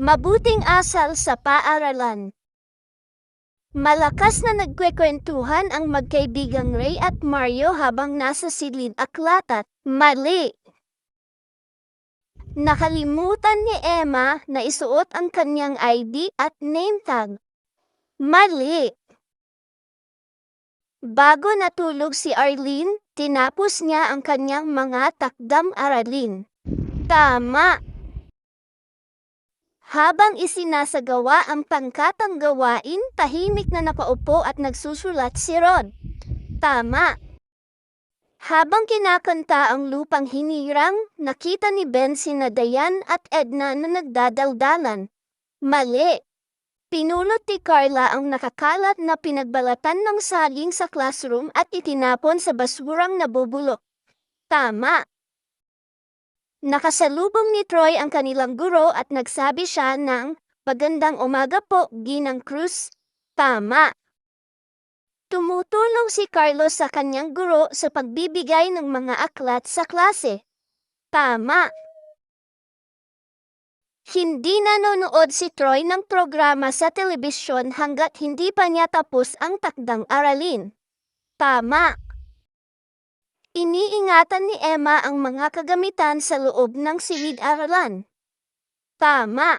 Mabuting asal sa paaralan. Malakas na nagkwekwentuhan ang magkaibigang Ray at Mario habang nasa silid aklatat. Mali! Nakalimutan ni Emma na isuot ang kanyang ID at name tag. Mali! Bago natulog si Arlene, tinapos niya ang kanyang mga takdam aralin. Tama! Habang isinasagawa ang pangkatang gawain, tahimik na nakaupo at nagsusulat si Rod. Tama. Habang kinakanta ang lupang hinirang, nakita ni Ben sina Dayan at Edna na nagdadaldalan. Mali. Pinulot ni Carla ang nakakalat na pinagbalatan ng saging sa classroom at itinapon sa basurang nabubulok. Tama. Nakasalubong ni Troy ang kanilang guro at nagsabi siya ng, Magandang umaga po, Ginang Cruz. Tama. Tumutulong si Carlos sa kanyang guro sa pagbibigay ng mga aklat sa klase. Tama. Hindi nanonood si Troy ng programa sa telebisyon hanggat hindi pa niya tapos ang takdang aralin. Tama. Iniingatan ni Emma ang mga kagamitan sa loob ng silid-aralan. Tama.